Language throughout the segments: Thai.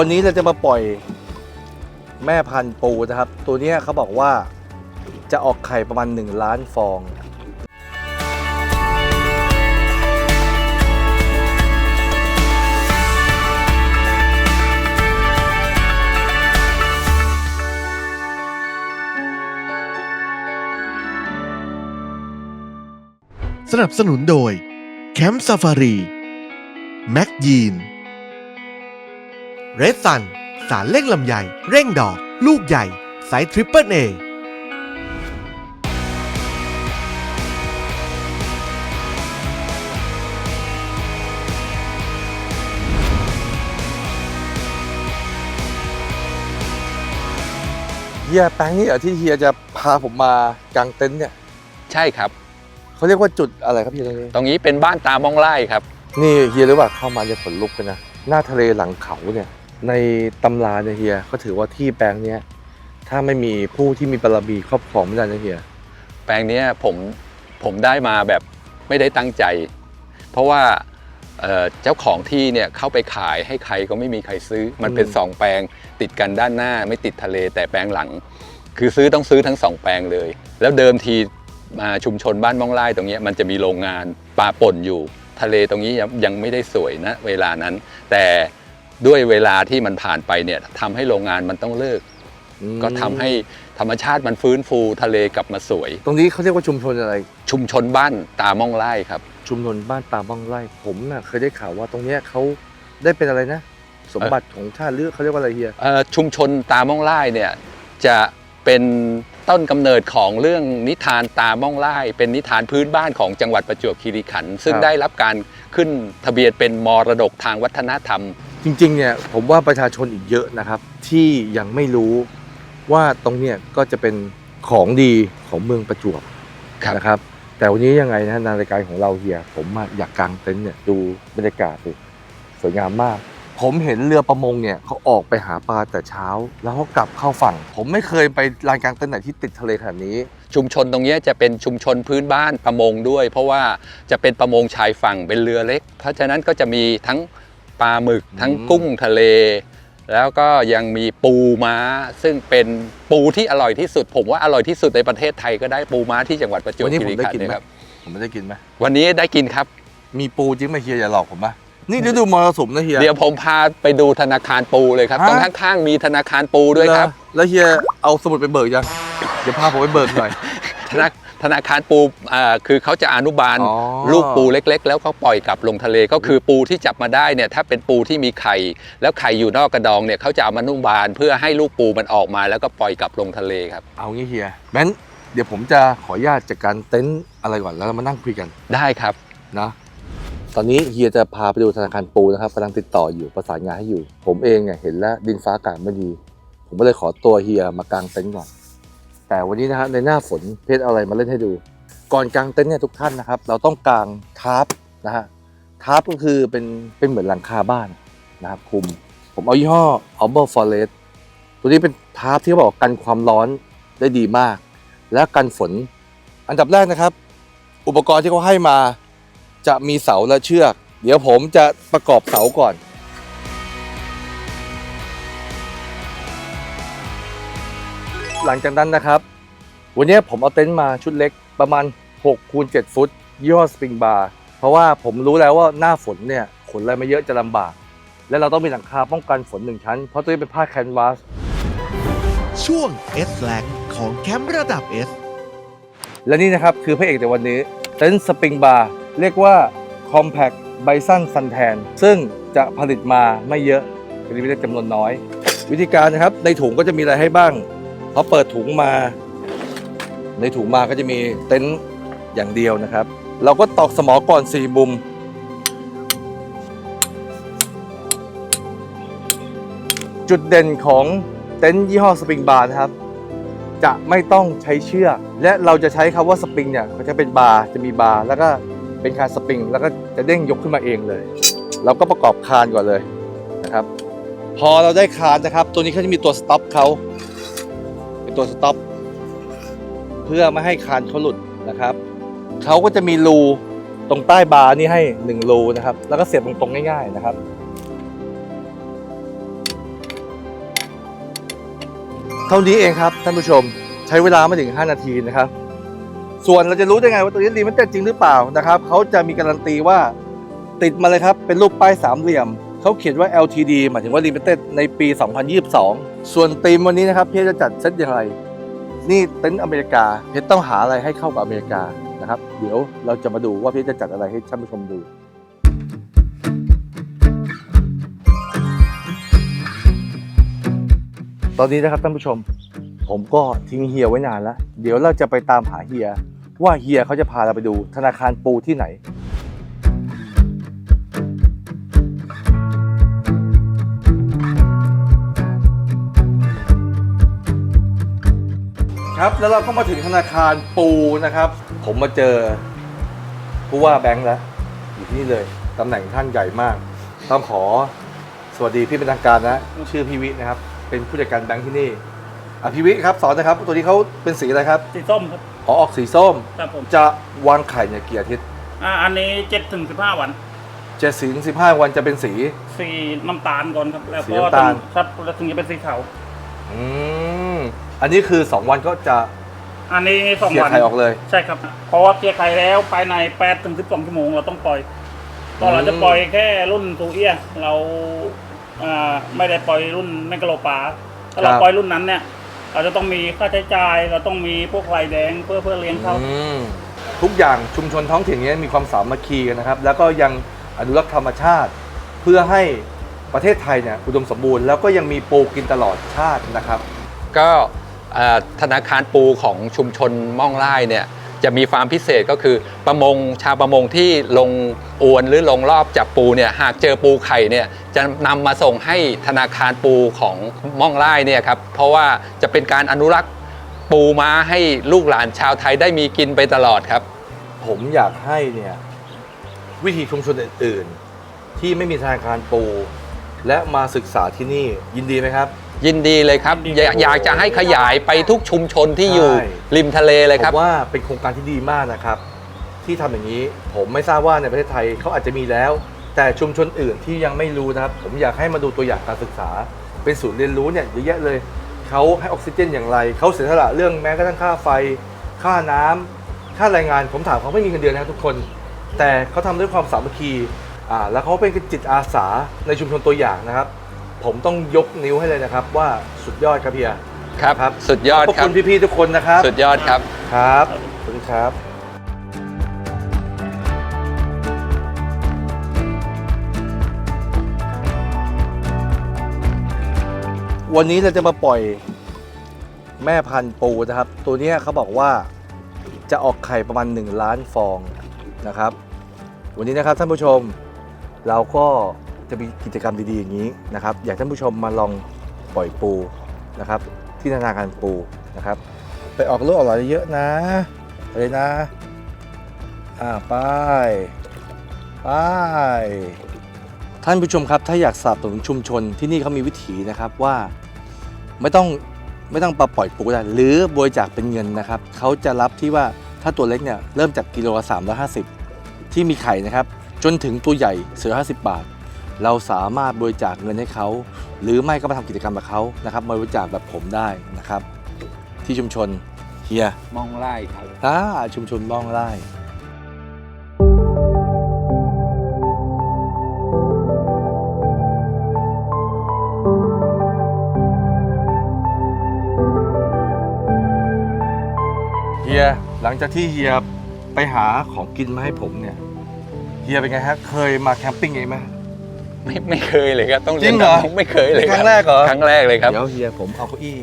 วันนี้เราจะมาปล่อยแม่พันธุ์ปูนะครับ ตัวนี้เขาบอกว่าจะออกไข่ประมาณ 1 ล้านฟอง สนับสนุนโดยแคมป์ซ f ฟารี แม็กยีน เรดซัน สารเร่งลำไย เร่งดอก ลูกใหญ่ไซส์ทริปเปิลเอเฮียแปลงนี่เหรอที่เฮียจะพาผมมากางเต็นท์เนี่ยใช่ครับ เขาเรียกว่าจุดอะไรครับเฮียตรงนี้ ตรงนี้เป็นบ้านตามองไล่ครับ นี่เฮียรู้ป่ะเข้ามาจะขนลุกกันนะ หน้าทะเลหลังเขาเนี่ย ในตำราเนี่ยเฮียเขาถือว่าที่แปลงเนี้ยถ้าไม่มีผู้ที่มีบารมีครอบครองไม่ได้นะเฮียแปลงเนี้ยผมผมได้มาแบบไม่ได้ตั้งใจ เพราะว่าเอ่อเจ้าของที่เนี่ยเข้าไปขายให้ใครก็ไม่มีใครซื้อ มันเป็นอืมสองแปลงติดกันด้านหน้าไม่ติดทะเลแต่แปลงหลัง คือซื้อต้องซื้อทั้งสองแปลงเลย แล้วเดิมทีมาชุมชนบ้านม่องไร่ตรงเนี้ยมันจะมีโรงงานปลาป่นอยู่ ทะเลตรงนี้ยังยังไม่ได้สวยนะเวลานั้น แต่ ด้วยเวลาที่มันผ่านไปเนี่ยทำให้โรงงานมันต้องเลิกอืมก็ทำให้ธรรมชาติมันฟื้นฟูทะเลกลับมาสวย ตรงนี้เขาเรียกว่าชุมชนอะไร ชุมชนบ้านตามองไล่ครับ ชุมชนบ้านตาบ้องไร่ผมน่ะเคยได้ข่าวว่าตรงเนี้ยเขาได้เป็นอะไรนะ สมบัติของชาติหรือเขาเรียกว่าอะไรเฮีย เอ่อชุมชนตามองไล่เนี่ยจะเป็นต้นกำเนิดของเรื่องนิทานตามองไล่เป็นนิทานพื้นบ้านของจังหวัดประจวบคีรีขันธ์ซึ่งครับ ได้รับการขึ้นทะเบียนเป็นมรดกทางวัฒนธรรม จริงๆเนี่ยผมว่าประชาชนอีกเยอะนะครับ ที่ยังไม่รู้ว่าตรงเนี้ยก็จะเป็นของดีของเมืองประจวบครับนะครับ แต่วันนี้ยังไงนะในรายการของเราเฮียผมอะอยากกางเต็นท์เนี่ยดูบรรยากาศดิสวยงามมาก ผมเห็นเรือประมงเนี่ยเขาออกไปหาปลาแต่เช้า แล้วเขากลับเข้าฝั่ง ผมไม่เคยไปลานกลางเต็นท์ไหนที่ติดทะเลขนาดนี้ ชุมชนตรงเนี้ยจะเป็นชุมชนพื้นบ้านประมงด้วย เพราะว่าจะเป็นประมงชายฝั่งเป็นเรือเล็ก เพราะฉะนั้นก็จะมีทั้ง ปลาหมึก ทั้งกุ้งทะเล แล้วก็ยังมีปูม้า ซึ่งเป็นปูที่อร่อยที่สุด ผมว่าอร่อยที่สุดในประเทศไทยก็ได้ปูม้าที่จังหวัดประจวบวันนี้คีผมรีได้ขันกินธ์ไหมนะครับผมไม่ได้กินไหมวันนี้ได้กินครับ มีปูจริงไหมเฮียอย่าหลอกผมปะนี่ฤดูมรสุมนะเฮียเดี๋ยวผมพาไปดูธนาคารปูเลยครับฮะตรงข้างๆมีธนาคารปูด้วยครับเหอแล้วเฮียเอาสมุดไปเบิกยังเดี๋ยวพาผมไปเบิกหน่อย ธนาธนาคารปูอ่าคือเขาจะอนุบาลอ๋อลูกปูเล็ก ๆ แล้วเขาปล่อยกลับลงทะเลก็คือปูที่จับมาได้เนี่ยถ้าเป็นปูที่มีไข่ แล้วไข่อยู่นอกกระดองเนี่ยเขาจะเอามานุ่มบานเพื่อให้ลูกปูมันออกมา แล้วก็ปล่อยกลับลงทะเลครับเอางี้เฮียงั้นเดี๋ยวผมจะขออนุญาตจัดการเต็นท์อะไรก่อนแล้วเรามานั่งคุยกันได้ครับนะตอนนี้เฮียจะพาไปดูธนาคารปูนะครับกำลังติดต่ออยู่ประสานงานให้อยู่ ผมเองเนี่ยเห็นแล้วดินฟ้าอากาศไม่ดี ผมก็เลยขอตัวเฮียมากางเต็นท์ก่อน แต่วันนี้นะฮะในหน้าฝนเพชรอะไรมาเล่นให้ดู ก่อนกางเต็นท์เนี่ยทุกท่านนะครับ เราต้องกางทาร์ปนะฮะทาร์ปก็คือเป็นเป็นเหมือนหลังคาบ้านนะครับคุม ผมเอายี่ห้อ Arbor Forest ตัวนี้เป็นทาร์ปที่เขาบอกกันความร้อนได้ดีมาก และกันฝน อันดับแรกนะครับ อุปกรณ์ที่เขาให้มา จะมีเสาและเชือก เดี๋ยวผมจะประกอบเสาก่อน หลังจากนั้นนะครับ วันนี้ผมเอาเต็นท์มาชุดเล็กประมาณ6คูณ7ฟุตยี่ห้อสปริงบาร์เพราะว่าผมรู้แล้วว่าหน้าฝนเนี่ยขนอะไรมาเยอะจะลำบาก และเราต้องมีหลังคาป้องกันฝนหนึ่งชั้น เพราะตัวนี้เป็นผ้าแคนวาสช่วง S l a n g ของแคมป์ระดับ S และนี่นะครับคือพระเอกในวันนี้เต็นท์สปริงบาร์เรียกว่า Compact Bison Suntan ซึ่งจะผลิตมาไม่เยอะผลิตได้จำนวนน้อย วิธีการนะครับในถุงก็จะมีอะไรให้บ้าง พอเปิดถุงมา ในถุงมาก็จะมีเต็นท์อย่างเดียวนะครับ เราก็ตอกสมอก่อน4มุม จุดเด่นของเต็นท์ยี่ห้อสปริงบาร์นะครับ จะไม่ต้องใช้เชือกและเราจะใช้คำว่าสปริงเนี่ยเขาจะเป็นบาร์จะมีบาร์แล้วก็เป็นคานสปริงแล้วก็จะเด้งยกขึ้นมาเองเลย เราก็ประกอบคานก่อนเลยนะครับ พอเราได้คานนะครับ ตัวนี้เขาจะมีตัวสต็อปเขา ตัวสต็อปเพื่อไม่ให้คานเขาหลุดนะครับเขาก็จะมีรูตรงใต้บาร์นี่ให้หนึ่งรูนะครับ แล้วก็เสียบตรงๆง่าย ๆนะครับเท่านี้เองครับท่านผู้ชมใช้เวลาไม่ถึง 5 นาทีนะครับ ส่วนเราจะรู้ได้ไงว่าตัวนี้ลิมิเต็ดจริงหรือเปล่านะครับเขาจะมีการันตีว่าติดมาเลยครับ เป็นรูปป้ายสามเหลี่ยมเขาเขียนว่า LTD หมายถึงว่า Limited ในปี 2022 ส่วนธีมวันนี้นะครับพี่จะจัดเซตอย่างไร นี่เต็นท์อเมริกาเพชรต้องหาอะไรให้เข้ากับอเมริกานะครับ เดี๋ยวเราจะมาดูว่าพี่จะจัดอะไรให้ท่านผู้ชมดูตอนนี้นะครับท่านผู้ชม ผมก็ทิ้งเฮียไว้นานแล้ว เดี๋ยวเราจะไปตามหาเฮีย ว่าเฮียเขาจะพาเราไปดูธนาคารปูที่ไหน ครับ แล้วเราก็มาถึงธนาคารปูนะครับ ผมมาเจอผู้ว่าแบงค์แล้วอยู่ที่นี่เลยตำแหน่งท่านใหญ่มาก ต้องขอสวัสดีพี่เป็นทางการนะ ชื่อพี่วินะครับ เป็นผู้จัดการแบงค์ที่นี่อะพี่วิครับสอนนะครับ ตัวนี้เขาเป็นสีอะไรครับสีส้มครับอ๋อออกสีส้ม ครับผมจะวางไข่เนี่ยกี่อาทิตย์อ่าอันนี้เจ็ดถึงสิบห้าวันเจ็ดสีถึงสิบห้าวันจะเป็นสี สีน้ำตาลก่อนครับแล้วสีก็น้ำตาล ครับแล้วถึงจะเป็นสีขาวอืม อันนี้คือ 2 วันก็จะอันนี้สองเคลียวัร์นไข่ออกเลย ใช่ครับ เพราะว่าเคลียร์ไข่แล้วภายในแปดถึงสิบสองชั่วโมงเราต้องปล่อยก็เราจะปล่อยแค่รุ่นตูเอียเราอ่าไม่ได้ปล่อยรุ่นแมงกะโลปาถ้าเราครับ ปล่อยรุ่นนั้นเนี่ย เราจะต้องมีค่าใช้จ่ายเราต้องมีพวกไข่แดงเพื่อเพื่อเลี้ยงเขาอืมทุกอย่างชุมชนท้องถิ่นเนี้มีความสามัคคีกันนะครับ แล้วก็ยังอนุรักษ์ธรรมชาติ เพื่อให้ประเทศไทยเนี่ยอุดมสมบูรณ์แล้วก็ยังมีปูกินตลอดชาตินะครับ ก็เอ่อ ธนาคารปูของชุมชนม่องไร่เนี่ยจะมีความพิเศษก็คือประมงชาวประมงที่ลงอวนหรือลงรอบจับปูเนี่ยหากเจอปูไข่เนี่ยจะนำมาส่งให้ธนาคารปูของม่องไร่เนี่ยครับเพราะว่าจะเป็นการอนุรักษ์ปูม้าให้ลูกหลานชาวไทยได้มีกินไปตลอดครับ ผมอยากให้เนี่ยวิธีชุมชนอื่น ๆ ที่ไม่มีธนาคารปู และมาศึกษาที่นี่ยินดีไหมครับ ยินดีเลยครับอยากอยากจะให้ขยายไปทุกชุมชนที่อยู่ใช่ ริมทะเลเลยครับ ผมว่าเป็นโครงการที่ดีมากนะครับ ที่ทำอย่างนี้ผมไม่ทราบว่าในประเทศไทยเขาอาจจะมีแล้ว แต่ชุมชนอื่นที่ยังไม่รู้นะครับ ผมอยากให้มาดูตัวอย่างการศึกษา เป็นศูนย์เรียนรู้เนี่ยเยอะแยะเลยเขาให้ออกซิเจนอย่างไรเขาเสียสละเรื่องแม้กระทั่งค่าไฟ ค่าน้ำค่าแรงงานผมถามเขาไม่มีเงินเดือนนะครับทุกคน แต่เขาทำด้วยความสามัคคีอ่าแล้วเขาเป็นจิตอาสาในชุมชนตัวอย่างนะครับ ผมต้องยกนิ้วให้เลยนะครับว่าสุดยอดครับเฮียครับครับสุดยอดขอบครัคุบณพี่ๆทุกคนนะครับสุดยอดครับ ครับขอบคุณครับ วันนี้เราจะมาปล่อยแม่พันธุ์ปูนะครับ ตัวเนี้ยเขาบอกว่าจะออกไข่ประมาณ 1 ล้านฟองนะครับ วันนี้นะครับท่านผู้ชม เราก็ จะมีกิจกรรมดีๆอย่างนี้นะครับ อยากท่านผู้ชมมาลองปล่อยปูนะครับ ที่ธนาคารปูนะครับ ไปออกลูกออกหลานเยอะนะไปเลยนะ อ่าไปไปท่านผู้ชมครับ ถ้าอยากสนับสนุนชุมชนที่นี่เขามีวิถีนะครับว่าไม่ต้องไม่ต้องปล่อยปูได้หรือบริจาคเป็นเงินนะครับเขาจะรับที่ว่าถ้าตัวเล็กเนี่ยเริ่มจากกิโลละ350 ที่มีไข่นะครับ จนถึงตัวใหญ่เสือ50 บาท เราสามารถบริจาคเงินให้เขา หรือไม่ก็มาทำกิจกรรมกับเขานะครับมาบริจาคแบบผมได้นะครับ ที่ชุมชนเฮียมองไร่ครับอ่าชุมชนบ้องไร่เฮียหลังจากที่เฮียไปหาของกินมาให้ผมเนี่ยเฮียเป็นไงฮะเคยมาแคมปิ้งเองไหม ไม่ไม่เคยเลยครับต้องจริเรียนงเหรอ ตามไม่เคยเลยครั้งแรกเหรอ ครั้งแรกเลยครับเดี๋ยวเฮียผมเอาเก้าอี้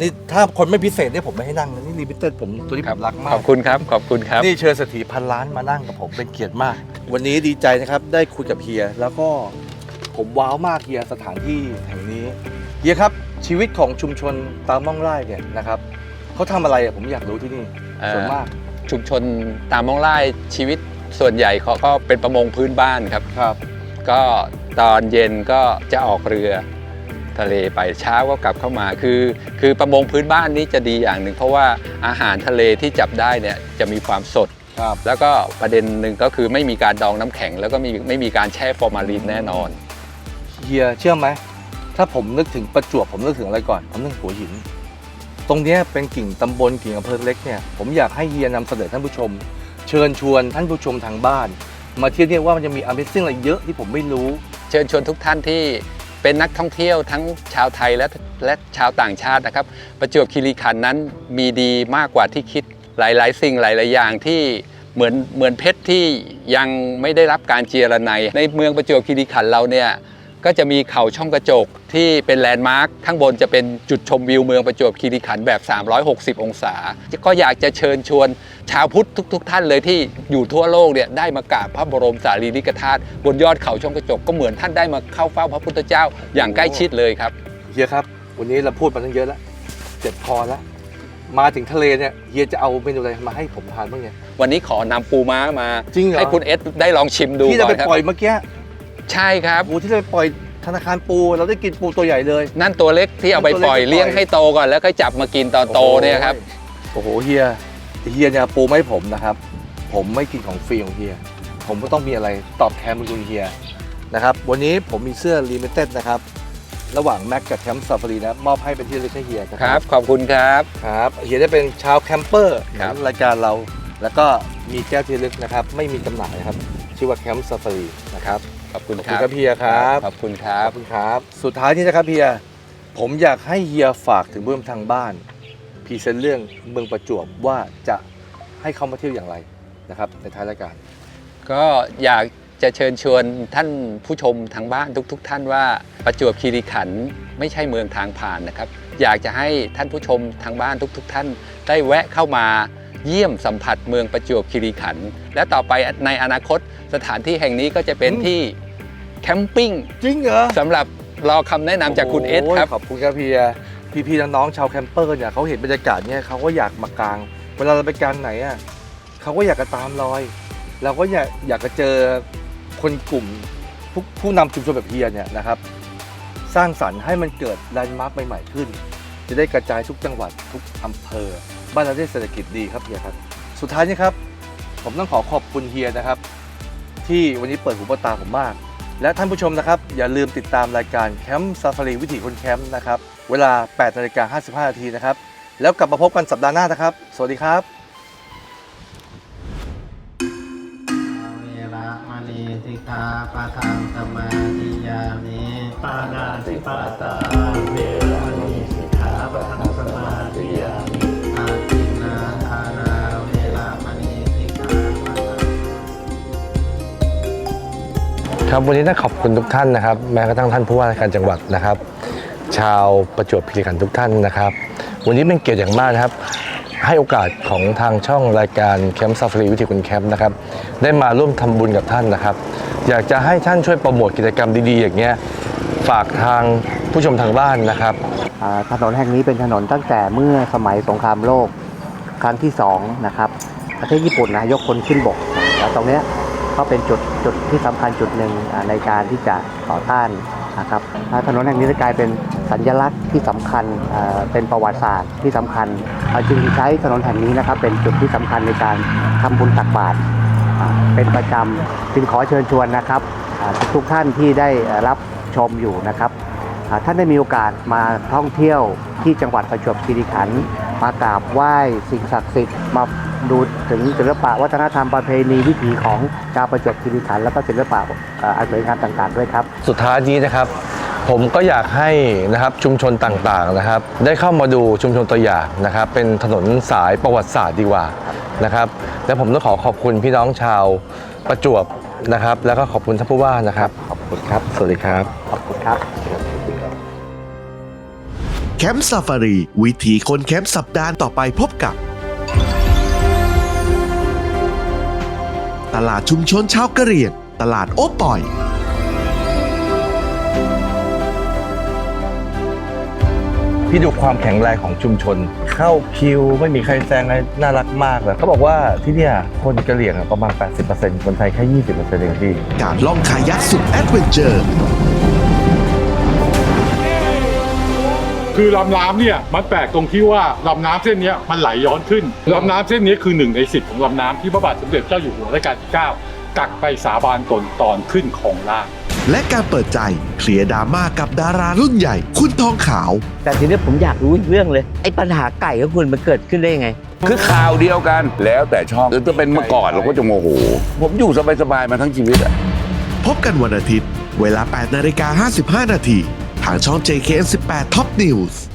นี่ถ้าคนไม่พิเศษเนี่ยผมไม่ให้นั่งนะนี่ลิมิเต็ดผมตัวนี้คผรับมรักมาขก อบคุณครับขอบคุณครับ นี่เชิญเศรษฐีพันล้านมานั่งกับผมเป็นเกียรติมาก วันนี้ดีใจนะครับได้คุยกับเฮีย แล้วก็ผมว้าวมากเฮียสถานที่แห่งนี้เฮียครับชีวิตของชุมชนตามม่องไร่เนี่ยนะครับเขาทำอะไรอะผมอยากรู้ที่นี่เอ่อ ส่วนมาก ชุมชนตามมองไร่ชีวิตส่วนใหญ่เขาก็เป็นประมงพื้นบ้านครับ ครับ ก็ ตอนเย็นก็จะออกเรือทะเลไปเช้าก็กลับเข้ามาคือ คือประมงพื้นบ้านนี้จะดีอย่างหนึ่งเพราะว่าอาหารทะเลที่จับได้เนี่ยจะมีความสด ครับ แล้วก็ประเด็นหนึ่งก็คือไม่มีการดองน้ำแข็ง แล้วก็ไม่ไม่มีการแช่ฟอร์มาลีนแน่นอน เฮียเชื่อไหม ถ้าผมนึกถึงประจวบผมนึกถึงอะไรก่อน ผมนึกถึงหัวหิน ตรงเนี้ยเป็นกิ่งตำบลกิ่งอำเภอเล็กเนี่ยผมอยากให้เฮียนำเสนอท่านผู้ชม เชิญชวนท่านผู้ชมทางบ้าน มาเที่ยวเนี่ยว่ามันจะมี Amazing อะไรเยอะที่ผมไม่รู้ เชิญชวนทุกท่านที่เป็นนักท่องเที่ยวทั้งชาวไทยและและชาวต่างชาตินะครับ ประจวบคีรีขันธ์นั้นมีดีมากกว่าที่คิดหลาย ๆ สิ่งหลาย ๆ อย่างที่เหมือนเหมือนเพชรที่ยังไม่ได้รับการเจรไนในเมืองประจวบคีรีขันธ์เราเนี่ย ก็จะมีเขาช่องกระจกที่เป็นแลนด์มาร์คข้างบนจะเป็นจุดชมวิวเมืองประจวบคีรีขันธ์แบบ 360 องศา ก็อยากจะเชิญชวนชาวพุทธทุก ๆ ท่านเลยที่อยู่ทั่วโลกเนี่ยได้มากราบพระบรมสารีริกธาตุบนยอดเขาช่องกระจกก็เหมือนท่านได้มาเข้าเฝ้าพระพุทธเจ้าอย่างใกล้ชิดเลยครับเฮียครับ วันนี้เราพูดมาตั้งเยอะแล้วเจ็บคอแล้วมาถึงทะเลเนี่ยเฮียจะเอาเมนูอะไรมาให้ผมทานบ้างเนี่ยวันนี้ขอนำปูม้ามาจริงเหรอให้คุณเอสได้ลองชิมดูที่เราก่อไปนครับปล่อยเมื่อกี้ ใช่ครับ ปูที่เราไปปล่อยธนาคารปูเราได้กินปูตัวใหญ่เลย นั่นตัวเล็กที่เอาไปปล่อยตัวเล็กไปปล่อยเลี้ยงให้โตก่อนแล้วก็จับมากินตอนโตเนี่ยครับโอ้โหเฮียเฮียเนี่ยเอาปูมาให้ผมนะครับ ผมไม่กินของฟรีของเฮีย ผมก็ต้องมีอะไรตอบแทนบุญคุณเฮียนะครับวันนี้ผมมีเสื้อลิมิเต็ดนะครับระหว่างแม็กกับแคมป์ซาฟารีนะมอบให้เป็นที่ระลึกให้เฮียนะคครัรับบขอบคุณครับครับเฮียได้เป็นชาวแคมเปอร์ครับของรายการเรา แล้วก็มีแก้วที่ระลึกนะครับ ไม่มีจำหน่ายนะครับ ชื่อว่าแคมป์ซาฟารีนะครับ ขอบคุณขอบคคุณรับครับเฮียครับขอบคุณคขรับอบคุณครับ สุดท้ายนี้นะครับเฮียผมอยากให้เฮียฝากถึงผู้ชมทางบ้านพรีเซนต์เรื่องเมืองประจวบว่าจะให้เขามาเที่ยวอย่างไรนะครับในท้ายรายการ ก็อยากจะเชิญชวนท่านผู้ชมทางบ้านทุกๆท่านว่าประจวบคีรีขันธ์ไม่ใช่เมืองทางผ่านนะครับ อยากจะให้ท่านผู้ชมทางบ้านทุก ๆ ท่านได้แวะเข้ามา เยี่ยมสัมผัสเมืองประจวบคีรีขันธ์และต่อไปในอนาคตสถานที่แห่งนี้ก็จะเป็นอืมที่แคมปิ้งจริงเหรอสำหรับรอคำแนะนำจากคุณเอสโยครับ ขอบคุณครับเฮียพี่ๆน้องๆชาวแคมเปอร์เนี่ยเขาเห็นบรรยากาศเนี่ยเขาก็อยากมากาง เวลาเราไปกางไหนอะเขาก็อยากจะตามรอย เราก็อยากอยากจะเจอคนกลุ่มผู้ผู้นำชุมชนแบบเฮียเนี่ยนะครับ สร้างสรรค์ให้มันเกิดแลนด์มาร์คใหม่ๆขึ้น จะได้กระจายทุกจังหวัดทุกอำเภอ บ้านเราได้เศรษฐกิจดีครับเฮียครับ สุดท้ายนี้ครับ ผมต้องขอขอบคุณเฮียนะครับ ที่วันนี้เปิดหูเปิดตาผมมาก และท่านผู้ชมนะครับ อย่าลืมติดตามรายการแคมป์ซาฟารีวิถีคนแคมป์นะครับ เวลา8นาฬิกา55นาทีนะครับ แล้วกลับมาพบกันสัปดาห์หน้านะครับ สวัสดีครับ เวลามณีสิกขาปะทังสมาธิยามิปานาติปาตาเว ครับวันนี้ต้องขอบคุณทุกท่านนะครับ แม้กระทั่งท่านผู้ว่าราชการจังหวัดนะครับ ชาวประจวบคีรีขันธ์ทุกท่านนะครับ วันนี้เป็นเกียรติอย่างมากนะครับ ให้โอกาสของทางช่องรายการแคมป์ซาฟารีวิถีคุณแคมป์นะครับ ได้มาร่วมทำบุญกับท่านนะครับ อยากจะให้ท่านช่วยโปรโมทกิจกรรมดีๆ อย่างเงี้ยฝากทางผู้ชมทางบ้านนะครับถนนแห่งนี้เป็นถนนตั้งแต่เมื่อสมัยสงครามโลกครั้งที่สองนะครับประเทศญี่ปุ่นนะยกคนขึ้นบกแล้วตรงเนี้ยก็เป็นจุด จุดที่สำคัญจุดหนึ่งในการที่จะต่อต้านนะครับถนนแห่งนี้จะกลายเป็นสัญลักษณ์ที่สำคัญเป็นประวัติศาสตร์ที่สำคัญจึงใช้ถนนแห่งนี้นะครับเป็นจุดที่สำคัญในการทำบุญตักบาตรเป็นประจำจึงขอเชิญชวนนะครับทุกท่านที่ได้รับชมอยู่นะครับท่านได้มีโอกาสมาท่องเที่ยวที่จังหวัดประจวบคีรีขันธ์มากราบไหว้สิ่งศักดิ์สิทธิ์มา ดูถึงศิลปะวัฒนธรรมประเพณีวิถีของชาวประจวบคีรีขันธ์แล้วก็ศิลปะเอ่ออันสวยงามต่างๆด้วยครับ สุดท้ายนี้นะครับ ผมก็อยากให้นะครับชุมชนต่างๆนะครับ ได้เข้ามาดูชุมชนตัวอย่างนะครับ เป็นถนนสายประวัติศาสตร์ดีกว่านะครับและผมต้องขอขอบคุณพี่น้องชาวประจวบนะครับ แล้วก็ขอบคุณท่านผู้ว่านะครับ ขอบคุณครับ สวัสดีครับ ขอบคุณครับแคมป์ซาฟารีวิถีคนแคมป์สัปดาห์ต่อไปพบกับ ตลาดชุมชนชาวกะเหรี่ยงตลาดโอปอย พี่ดูความแข็งแรงของชุมชน เข้าคิวไม่มีใครแซงเลยน่ารักมากเลยเขาบอกว่าที่เนี่ยคนกะเหรี่ยงอะประมาณ 80%คนไทยแค่ 20%เองพี่ การล่องคายักสุดแอดเวนเจอร์ คือลำน้ำเนี่ยมันแปลกตรงที่ว่าลำน้ำเส้นเนี้ยมันไหลย้อนขึ้นลำน้ำเส้นนี้คือหนึ่งในสิบของลำน้ำที่พระบาทสมเด็จเจ้าอยู่หัวรัชกาลที่ 9 กักไปสาบานตนตอนขึ้นของล่างและการเปิดใจเคลียร์ดราม่ากับดารารุ่นใหญ่ คุณทองขาว แต่ทีนี้ผมอยากรู้อีกเรื่องเลย ไอ้ปัญหาไก่ของคุณมันเกิดขึ้นได้ยังไง คือข่าวเดียวกันแล้วแต่ช่องถ้าเป็นเมื่อก่อนเราก็จะโมโห ผมอยู่สบายๆมาทั้งชีวิตอะพบกันวันอาทิตย์ เวลา 8 นาฬิกา 55 นาทีทางช่อง JKN 18 Top News